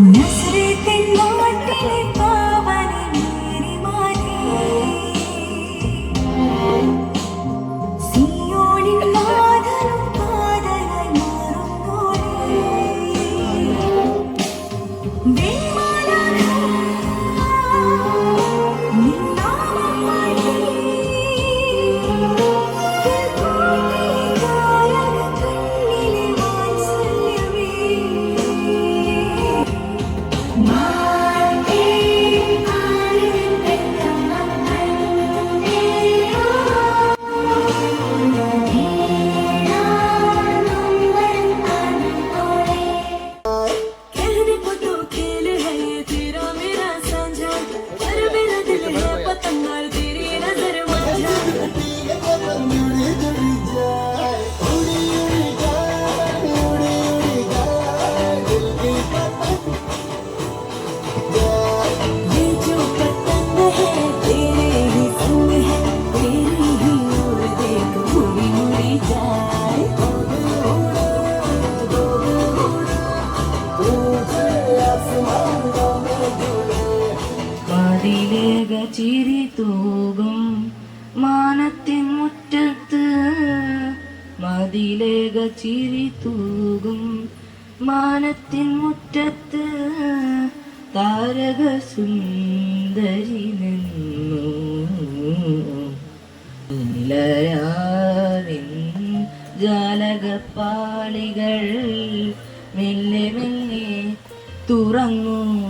Nessa അതിലേക ചിരി തൂകും മാനത്തിൻ മുറ്റത്ത്. മതിലേക ചിരി തൂകും മാനത്തിൻ മുറ്റത്ത്. താരക സുന്ദരി നിന്നു. തുലരാവിൻ ജാലകപ്പാളികൾ മെല്ലെ മെല്ലെ തുറന്നു.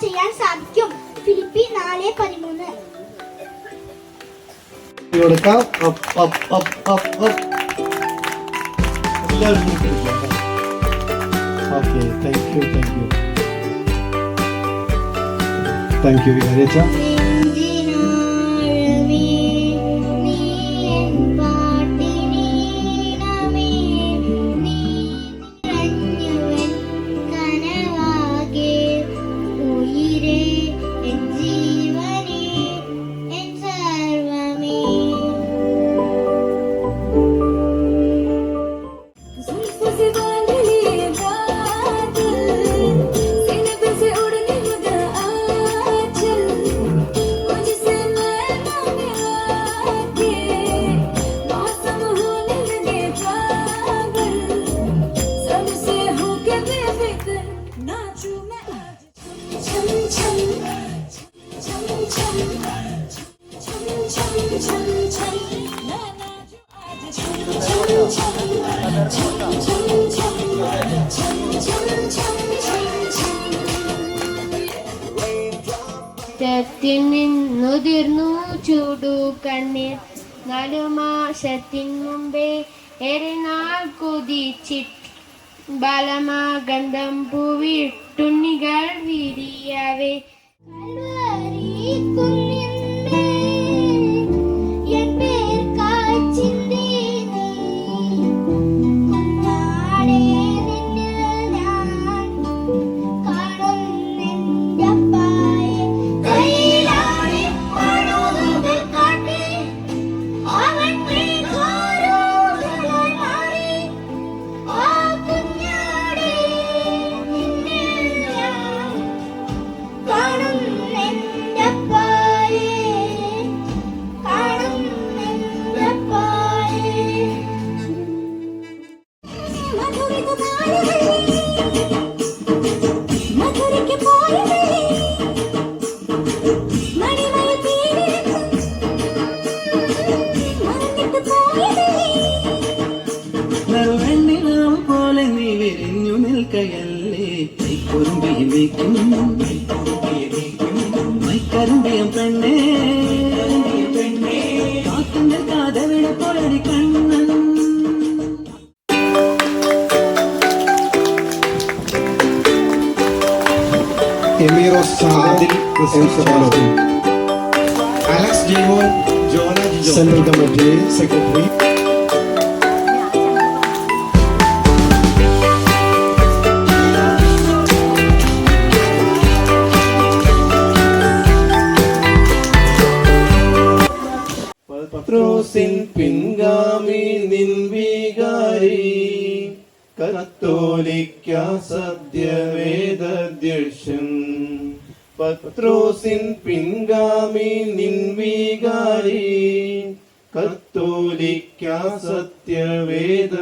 ചെയ്യാൻ സാധിക്കും. ഫിലിപ്പി നാല് പതിമൂന്ന്. കൊടുക്കാം. Okay thank you thank you thank you വികാരിച്ച മാസത്തിൽ നിന്നുതിർന്നു ചൂടു കണ്ണീർ നാലു മാസത്തിൻ മുമ്പേ ഏറെ നാൾ കൊതിച്ചിട്ട് ബാലമാ ഗന്ധം പൂവിട്ടു. வாழ்க்கையல்லே கைப்பொரும்பிய வைக்கும் மைக்கரும்பிய பெண்ணே பெண்ணே காத்துங்கள் காதவிட பொழடி கண்ணன் എമിറോ സാദിൽ അലക്സ് ഡിമോൻ ജോണ സെൻട്രൽ കമ്മിറ്റി സെക്രട്ടറി നിൻ വികാരി. കത്തോലിക്ക സത്യവേദധ്യക്ഷൻ. പത്രോസിൻ പിൻഗാമി നിൻ വികാരി. കത്തോലിക്ക സത്യവേദധ്യക്ഷൻ.